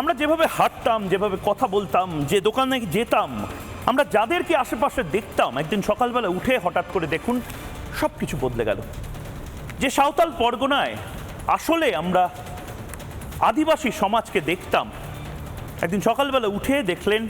আমরা যেভাবে হাঁটতাম, যেভাবে কথা বলতাম, যে দোকানে যেতাম, আমরা যাদেরকে আশেপাশে দেখতাম, একদিন সকালবেলা উঠে হঠাৎ করে দেখুন সব কিছু বদলে গেল। যে সাঁওতাল পরগনায় আসলে আমরা আদিবাসী সমাজকে দেখতাম, একদিন সকালবেলা উঠে দেখলেন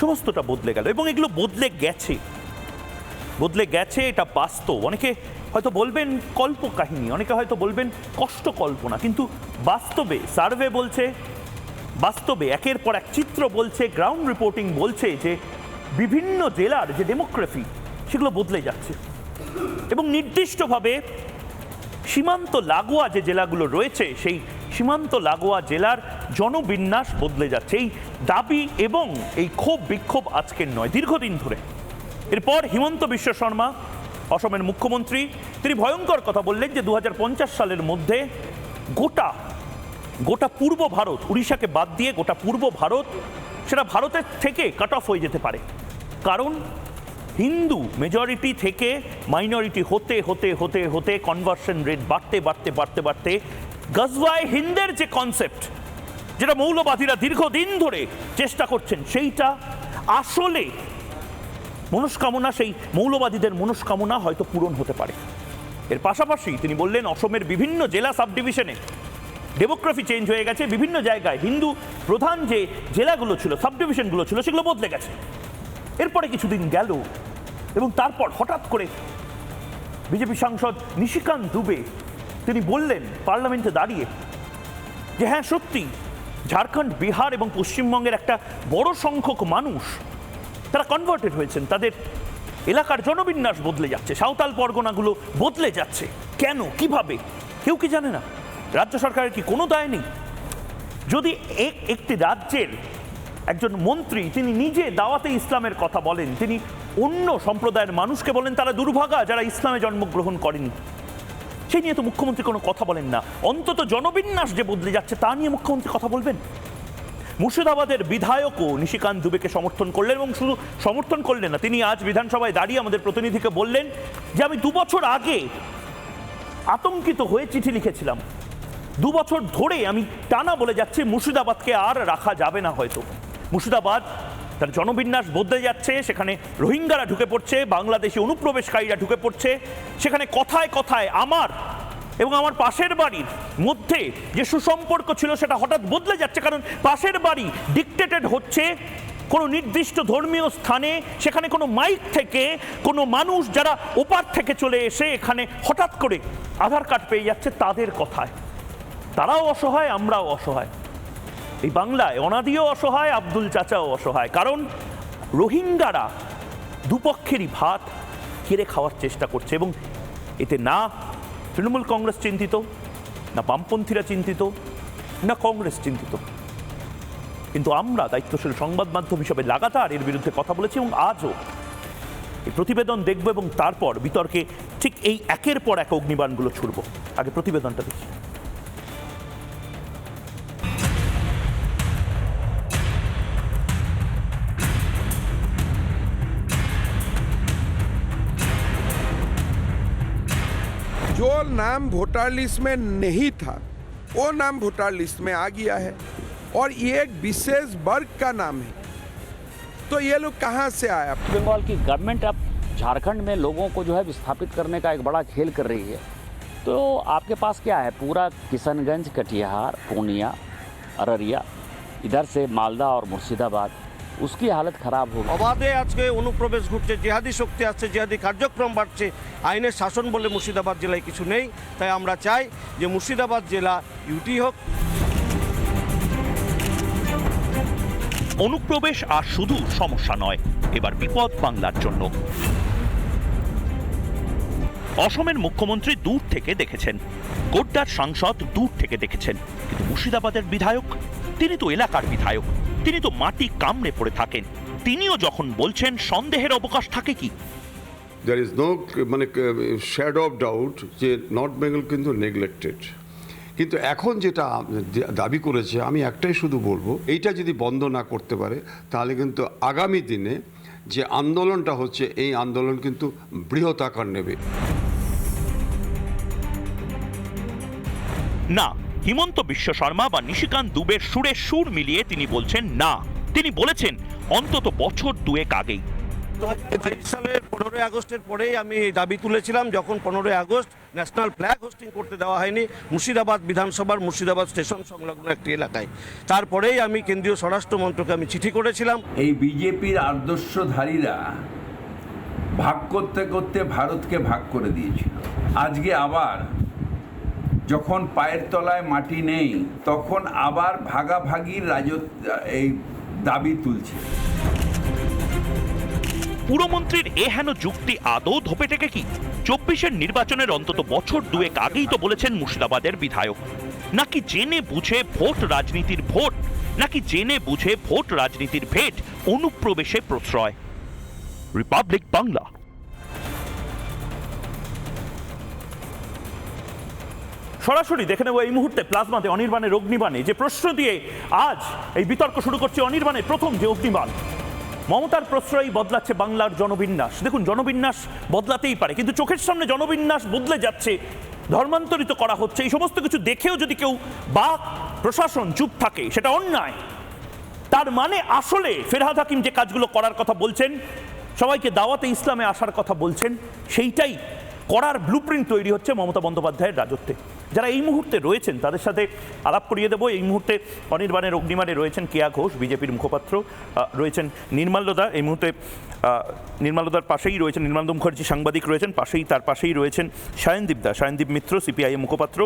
সমস্তটা বদলে গেল এবং এগুলো বদলে গেছে। বদলে গেছে এটা বাস্তব। অনেকে হয়তো বলবেন কল্প কাহিনী অনেকে হয়তো বলবেন কষ্ট কল্পনা কিন্তু বাস্তবে সার্ভে বলছে বাস্তবে একের পর এক চিত্র বলছে গ্রাউন্ড রিপোর্টিং বলছে যে বিভিন্ন জেলার যে ডেমোগ্রাফি সেগুলো বদলে যাচ্ছে। এবং নির্দিষ্টভাবে সীমান্ত লাগোয়া যে জেলাগুলো রয়েছে, সেই সীমান্ত লাগোয়া জেলার জনবিন্যাস বদলে যাচ্ছে। এই দাবি এবং এই ক্ষোভ বিক্ষোভ আজকের নয়, দীর্ঘদিন ধরে। এরপর হিমন্ত বিশ্ব শর্মা, অসমের মুখ্যমন্ত্রী, তিনি ভয়ঙ্কর কথা বললেন যে দু হাজার পঞ্চাশ সালের মধ্যে গোটা গোটা পূর্ব ভারত, উড়িষ্যাকে বাদ দিয়ে গোটা পূর্ব ভারত, সেটা ভারতের থেকে কাট অফ হয়ে যেতে পারে। কারণ হিন্দু মেজরিটি থেকে মাইনরিটি হতে হতে হতে হতে কনভার্সন রেট বাড়তে বাড়তে বাড়তে বাড়তে গজওয়ায় হিন্দের যে কনসেপ্ট যেটা মৌলবাদীরা দীর্ঘদিন ধরে চেষ্টা করছেন, সেইটা আসলে মনস্কামনা, সেই মৌলবাদীদের মনস্কামনা হয়তো পূরণ হতে পারে। এর পাশাপাশি তিনি বললেন, অসমের বিভিন্ন জেলা সাব ডিভিশনে ডেমোগ্রাফি চেঞ্জ হয়ে গেছে, বিভিন্ন জায়গায় হিন্দু প্রধান যে জেলাগুলো ছিল সাব ডিভিশনগুলো ছিল, সেগুলো বদলে গেছে। এরপরে কিছুদিন গেল এবং তারপর হঠাৎ করে বিজেপি সাংসদ নিশিকান্ত দুবে তিনি বললেন পার্লামেন্টে দাঁড়িয়ে যে হ্যাঁ সত্যি, ঝাড়খণ্ড, বিহার এবং পশ্চিমবঙ্গের একটা বড় সংখ্যক মানুষ, তারা কনভার্টেড হয়েছেন। তাদের এলাকার জনবিন্যাস বদলে যাচ্ছে, সাঁওতাল পরগনাগুলো বদলে যাচ্ছে। কেন? কীভাবে? কেউ কি জানে না? রাজ্য সরকারের কি কোনো দায় নেই? যদি এক- একটি রাজ্যের একজন মন্ত্রী তিনি নিজে দাওয়াতে ইসলামের কথা বলেন, তিনি অন্য সম্প্রদায়ের মানুষকে বলেন, তারা দুর্ভাগা যারা ইসলামে জন্মগ্রহণ করেন। সেই নিয়ে তো মুখ্যমন্ত্রী কোনো কথা বলেন না। অন্তত জনবিন্যাস যে বদলে যাচ্ছে, তা নিয়ে মুখ্যমন্ত্রী কথা বলবেন? মুর্শিদাবাদের বিধায়কও নিশিকান্ত দুবেকে সমর্থন করলেন এবং শুধু সমর্থন করলেন না, তিনি আজ বিধানসভায় দাঁড়িয়ে আমাদের প্রতিনিধিকে বললেন যে, আমি দু বছর আগে আতঙ্কিত হয়ে চিঠি লিখেছিলাম। দু বছর ধরে আমি টানা বলে যাচ্ছি, মুর্শিদাবাদকে আর রাখা যাবে না হয়তো। মুর্শিদাবাদ তার জনবিন্যাস বদলে যাচ্ছে, সেখানে রোহিঙ্গারা ঢুকে পড়ছে, বাংলাদেশি অনুপ্রবেশকারীরা ঢুকে পড়ছে, সেখানে কথায় কথায় আমার এবং আমার পাশের বাড়ির মধ্যে যে সুসম্পর্ক ছিল সেটা হঠাৎ বদলে যাচ্ছে, কারণ পাশের বাড়ি ডিকটেটেড হচ্ছে কোনো নির্দিষ্ট ধর্মীয় স্থানে, সেখানে কোনো মাইক থেকে কোনো মানুষ যারা ওপার থেকে চলে এসে এখানে হঠাৎ করে আধার কার্ড পেয়ে যাচ্ছে তাদের কথায়। তারাও অসহায়, আমরাও অসহায়। এই বাংলায় অনাদিও অসহায়, আব্দুল চাচাও অসহায়। কারণ রোহিঙ্গারা দুপক্ষেরই ভাত কেড়ে খাওয়ার চেষ্টা করছে এবং এতে না তৃণমূল কংগ্রেস চিন্তিত, না বামপন্থীরা চিন্তিত, না কংগ্রেস চিন্তিত। কিন্তু আমরা দায়িত্বশীল সংবাদ মাধ্যম হিসেবে লাগাতার এর বিরুদ্ধে কথা বলেছি এবং আজও এই প্রতিবেদন দেখব এবং তারপর বিতর্কে ঠিক এই একের পর এক অগ্নিবাণগুলো ছুড়ব। আগে প্রতিবেদনটা দেখি। जो नाम वोटर लिस्ट में नहीं था, वो नाम वोटर लिस्ट में आ गया है और ये एक विशेष वर्ग का नाम है। तो ये लोग कहाँ से आया बंगाल की गवर्नमेंट अब झारखंड में लोगों को जो है विस्थापित करने का एक बड़ा खेल कर रही है। तो आपके पास क्या है? पूरा किशनगंज, कटिहार, पूर्णिया, अररिया, इधर से मालदा और मुर्शिदाबाद। उसकी हालत ख़राब हो गई অবাধে আজকে অনুপ্রবেশ ঘটছে জেহাদি শক্তি আসছে জেহাদি কার্যক্রম বাড়ছে আইনের শাসন বলে মুর্শিদাবাদ জেলায় কিছু নেই তাই আমরা চাই যে মুর্শিদাবাদ জেলা ইউটি হোক অনুপ্রবেশ আর শুধু সমস্যা নয় এবার বিপদ বাংলার জন্য অসমের মুখ্যমন্ত্রী দূর থেকে দেখেছেন গোড্ডার সাংসদ দূর থেকে দেখেছেন কিন্তু মুর্শিদাবাদের বিধায়ক তিনি তো এলাকার বিধায়ক তিনি তো মাটি কামড়ে পড়ে থাকেন। তিনিও যখন বলছেন সন্দেহের অবকাশ থাকে কি? দ্যার ইজ নো মানে শ্যাডো অফ ডাউট যে নর্থ বেঙ্গল কিন্তু নেগলেক্টেড কিন্তু এখন যেটা দাবি করেছে আমি একটাই শুধু বলব এইটা যদি বন্ধ না করতে পারে তাহলে কিন্তু আগামী দিনে যে আন্দোলনটা হচ্ছে এই আন্দোলন কিন্তু বৃহৎ আকার নেবে। না হিমন্ত বিশ্ব শর্মা বা নিশিকান্ত দুবের সুরে সুর মিলিয়ে তিনি বলছেন না। তিনি বলেছেন অন্তত বছর দুয়েক আগেই। সালের পনেরোই আগস্টের পরেই আমি দাবি তুলেছিলাম যখন পনেরোই আগস্ট ন্যাশনাল ফ্ল্যাগ হোস্টিং করতে দেওয়া হয়নি মুর্শিদাবাদ বিধানসভার মুর্শিদাবাদ স্টেশন সংলগ্ন একটি এলাকায়। তারপরেই আমি কেন্দ্রীয় স্বরাষ্ট্র মন্ত্রকে আমি চিঠি করেছিলাম। এই বিজেপির আদর্শধারীরা ভাগ করতে করতে ভারতকে ভাগ করে দিয়েছিল। আজকে আবার যখন পায়ের তলায় মাটি নেই, তখন আবার ভাগাভাগির রাজত্ব, এই দাবি তুলছে। পুরমন্ত্রীর এ হেন যুক্তি আদৌ ধোপে টেকে কি? চব্বিশের নির্বাচনের অন্তত বছর দুয়েক আগেই তো বলেছেন মুর্শিদাবাদের বিধায়ক। নাকি জেনে বুঝে ভোট রাজনীতির ভোট? নাকি জেনে বুঝে ভোট রাজনীতির ভেট? অনুপ্রবেশে প্রশ্রয়। রিপাবলিক বাংলা। সরাসরি দেখে নেব এই মুহূর্তে প্লাজমাতে অনির্বাণের অগ্নিবাণে। যে প্রশ্ন দিয়ে আজ এই বিতর্ক শুরু করছে অনির্বাণের প্রথম যে অগ্নিবাণ। মমতার প্রশ্রয়ই বদলাচ্ছে বাংলার জনবিন্যাস। দেখুন, জনবিন্যাস বদলাতেই পারে, কিন্তু চোখের সামনে জনবিন্যাস বদলে যাচ্ছে, ধর্মান্তরিত করা হচ্ছে। এই সমস্ত কিছু দেখেও যদি কেউ বা প্রশাসন চুপ থাকে, সেটা অন্যায়। তার মানে আসলে ফেরহাদ হাকিম যে কাজগুলো করার কথা বলছেন, সবাইকে দাওয়াতে ইসলামে আসার কথা বলছেন, সেইটাই করার ব্লুপ্রিন্ট তৈরি হচ্ছে মমতা বন্দ্যোপাধ্যায়ের রাজত্বে। যারা এই মুহূর্তে রয়েছেন তাদের সাথে আলাপ করিয়ে দেবো। এই মুহূর্তে অনির্বাণের অগ্নিমানে রয়েছেন কেয়া ঘোষ বিজেপির মুখপাত্র রয়েছেন নির্মাল্যদা এই মুহূর্তে আহ, নির্মাল্যদার পাশেই রয়েছেন নির্মালদ মুখার্জি সাংবাদিক রয়েছেন পাশেই তার পাশেই রয়েছেন সায়নদীপ দা। সায়নদীপ মিত্র সিপিআইএম মুখপাত্র।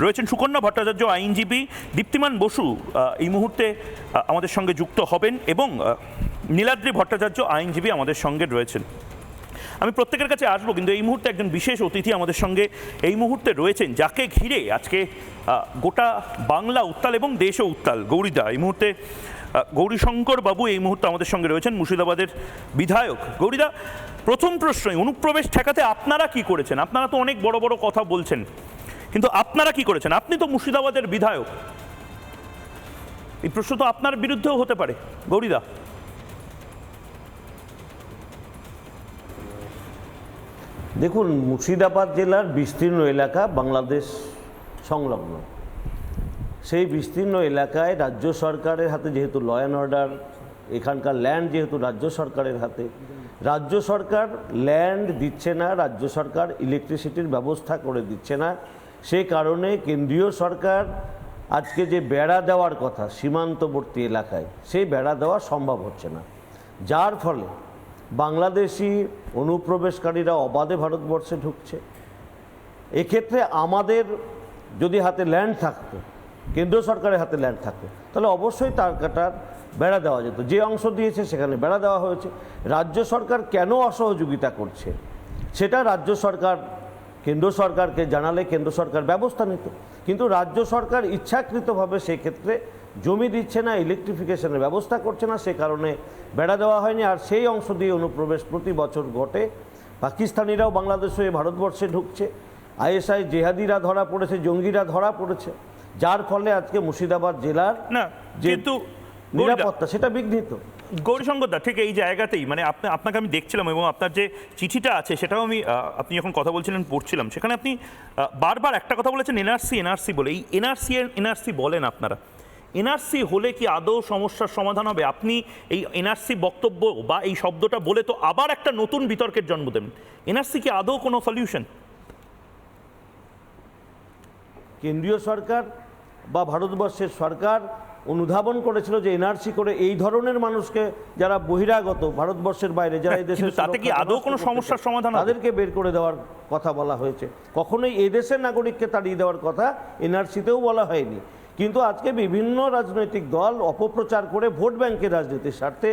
রয়েছেন সুকন্যা ভট্টাচার্য আইনজীবী দীপ্তিমান বসু। এই মুহূর্তে আমাদের সঙ্গে যুক্ত হবেন এবং নীলাদ্রি ভট্টাচার্য আইনজীবী আমাদের সঙ্গে রয়েছেন। আমি প্রত্যেকের কাছে আসব, কিন্তু এই মুহূর্তে একজন বিশেষ অতিথি আমাদের সঙ্গে এই মুহূর্তে রয়েছেন, যাকে ঘিরে আজকে গোটা বাংলা উত্তাল এবং দেশও উত্তাল। গৌরীদা এই মুহূর্তে গৌরীশঙ্কর বাবু এই মুহূর্তে আমাদের সঙ্গে রয়েছেন, মুর্শিদাবাদের বিধায়ক। গৌরীদা প্রথম প্রশ্নই অনুপ্রবেশ ঠেকাতে আপনারা কি করেছেন? আপনারা তো অনেক বড় বড় কথা বলছেন, কিন্তু আপনারা কি করেছেন? আপনি তো মুর্শিদাবাদের বিধায়ক। এই প্রশ্ন তো আপনার বিরুদ্ধেও হতে পারে গৌরীদা দেখুন, মুর্শিদাবাদ জেলার বিস্তীর্ণ এলাকা বাংলাদেশ সংলগ্ন। সেই বিস্তীর্ণ এলাকায় রাজ্য সরকারের হাতে যেহেতু ল অ্যান্ড অর্ডার এখানকার ল্যান্ড যেহেতু রাজ্য সরকারের হাতে, রাজ্য সরকার ল্যান্ড দিচ্ছে না, রাজ্য সরকার ইলেকট্রিসিটির ব্যবস্থা করে দিচ্ছে না। সেই কারণে কেন্দ্রীয় সরকার আজকে যে বেড়া দেওয়ার কথা, সীমান্তবর্তী এলাকায়, সেই বেড়া দেওয়া সম্ভব হচ্ছে না। যার ফলে বাংলাদেশি অনুপ্রবেশকারীরা অবাধে ভারতবর্ষে ঢুকছে। এক্ষেত্রে আমাদের যদি হাতে ল্যান্ড থাকতো কেন্দ্র সরকারের হাতে ল্যান্ড থাকতো, তাহলে অবশ্যই তার কাটার বেড়া দেওয়া যেত। যে অংশ দিয়েছে সেখানে বেড়া দেওয়া হয়েছে। রাজ্য সরকার কেন অসহযোগিতা করছে, সেটা রাজ্য সরকার, কেন্দ্র সরকারকে জানালে কেন্দ্র সরকার ব্যবস্থা নিত। কিন্তু রাজ্য সরকার ইচ্ছাকৃতভাবে সেক্ষেত্রে জমি দিচ্ছে না ইলেকট্রিফিকেশনের ব্যবস্থা করছে না সে কারণে বেড়া দেওয়া হয়নি। আর সেই অংশ দিয়ে অনুপ্রবেশ প্রতি বছর ঘটে। পাকিস্তানিরাও বাংলাদেশ হয়ে ভারতবর্ষে ঢুকছে। আইএসআই জেহাদিরা ধরা পড়েছে জঙ্গিরা ধরা পড়েছে। যার ফলে আজকে মুর্শিদাবাদ জেলার না যে কিন্তু গৌরীদা, নিরাপত্তা সেটা বিঘ্নিত। গৌরীশঙ্করদা ঠিক এই জায়গাতেই মানে আপনি আপনাকে আমি দেখছিলাম এবং আপনার যে চিঠিটা আছে সেটাও আমি আপনি যখন কথা বলছিলেন পড়ছিলাম। সেখানে আপনি বারবার একটা কথা বলেছেন এনআরসি এনআরসি বলে। এই এনআরসি এনআরসি বলেন আপনারা। এনআরসি হলে কি আদৌ সমস্যার সমাধান হবে? আপনি এই এনআরসি বক্তব্য বা এই শব্দটা বলে তো আবার একটা নতুন বিতর্কের জন্ম দেবেন এনআরসি কি আদৌ কোনো সলিউশন? কেন্দ্রীয় সরকার বা ভারতবর্ষের সরকার অনুধাবন করেছিল যে এনআরসি করে এই ধরনের মানুষকে যারা বহিরাগত ভারতবর্ষের বাইরে যারা এই দেশের তাতে কি আদৌ কোনো সমস্যার সমাধান? তাদেরকে বের করে দেওয়ার কথা বলা হয়েছে। কখনোই এদেশের নাগরিককে তাড়িয়ে দেওয়ার কথা এনআরসিতেও বলা হয়নি। কিন্তু আজকে বিভিন্ন রাজনৈতিক দল অপপ্রচার করে ভোট ব্যাংকের রাজনীতির স্বার্থে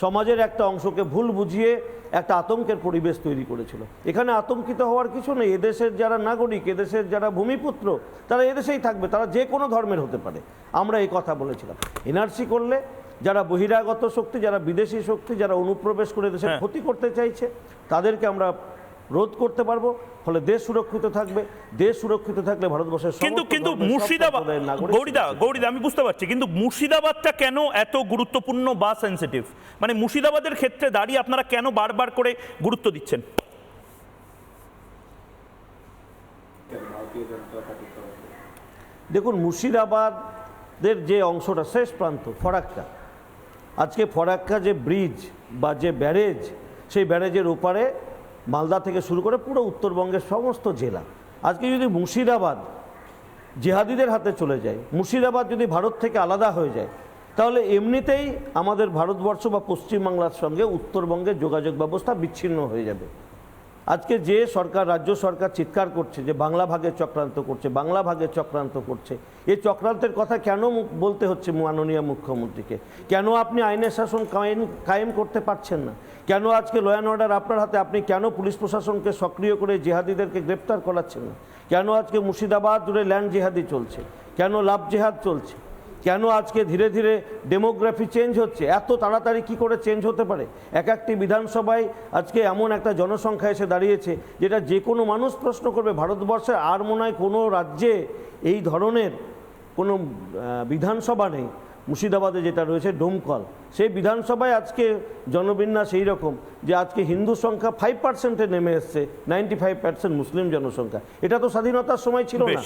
সমাজের একটা অংশকে ভুল বুঝিয়ে একটা আতঙ্কের পরিবেশ তৈরি করেছিল। এখানে আতঙ্কিত হওয়ার কিছু নেই। এদেশের যারা নাগরিক এদেশের যারা ভূমিপুত্র তারা এদেশেই থাকবে। তারা যে কোনো ধর্মের হতে পারে। আমরা এই কথা বলেছিলাম। এনআরসি করলে যারা বহিরাগত শক্তি যারা বিদেশি শক্তি যারা অনুপ্রবেশ করে দেশের হ্যাঁ। ক্ষতি করতে চাইছে তাদেরকে আমরা রোধ করতে পারব ফলে দেশ সুরক্ষিত থাকবে দেশ সুরক্ষিত থাকলে ভারতবর্ষের কিন্তু কিন্তু মুর্শিদাবাদ গৌরীদা গৌরীদা আমি বুঝতে পারছি কিন্তু মুর্শিদাবাদটা কেন এত গুরুত্বপূর্ণ বা সেন্সিটিভ মানে মুর্শিদাবাদের ক্ষেত্রে দাঁড়িয়ে আপনারা কেন বারবার করে গুরুত্ব দিচ্ছেন? দেখুন মুর্শিদাবাদের যে অংশটা শেষ প্রান্ত ফরাক্কা। আজকে ফরাক্কা যে ব্রিজ বা যে ব্যারেজ সেই ব্যারেজের ওপারে মালদা থেকে শুরু করে পুরো উত্তরবঙ্গের সমস্ত জেলা। আজকে যদি মুর্শিদাবাদ জেহাদিদের হাতে চলে যায়, মুর্শিদাবাদ যদি ভারত থেকে আলাদা হয়ে যায়, তাহলে এমনিতেই আমাদের ভারতবর্ষ বা পশ্চিমবাংলার সঙ্গে উত্তরবঙ্গের যোগাযোগ ব্যবস্থা বিচ্ছিন্ন হয়ে যাবে। আজকে যে সরকার, রাজ্য সরকার চিৎকার করছে যে বাংলা ভাগে চক্রান্ত করছে, বাংলা ভাগে চক্রান্ত করছে এই চক্রান্তের কথা কেন বলতে হচ্ছে মাননীয় মুখ্যমন্ত্রীকে? কেন আপনি আইনের শাসন কায়েম কায়েম করতে পারছেন না? কেন আজকে ল অ্যান্ড অর্ডার আপনার হাতে? আপনি কেন পুলিশ প্রশাসনকে সক্রিয় করে জেহাদিদেরকে গ্রেপ্তার করাচ্ছেন না? কেন আজকে মুর্শিদাবাদ জুড়ে ল্যান্ড জেহাদি চলছে? কেন লাভ জেহাদ চলছে? কেন আজকে ধীরে ধীরে ডেমোগ্রাফি চেঞ্জ হচ্ছে? এত তাড়াতাড়ি কি করে চেঞ্জ হতে পারে? এক একটি বিধানসভায় আজকে এমন একটা জনসংখ্যা এসে দাঁড়িয়েছে, যেটা যে কোনো মানুষ প্রশ্ন করবে ভারতবর্ষের আর মনে হয় কোনো রাজ্যে এই ধরনের কোনো বিধানসভা নেই। মুর্শিদাবাদে যেটা রয়েছে, ডোমকল। সেই বিধানসভায় আজকে জনবিন্যাস এই রকম, যে আজকে হিন্দু সংখ্যা ফাইভ পার্সেন্টে নেমে এসছে নাইনটি ফাইভ পার্সেন্ট মুসলিম জনসংখ্যা। এটা তো স্বাধীনতার সময় ছিল না।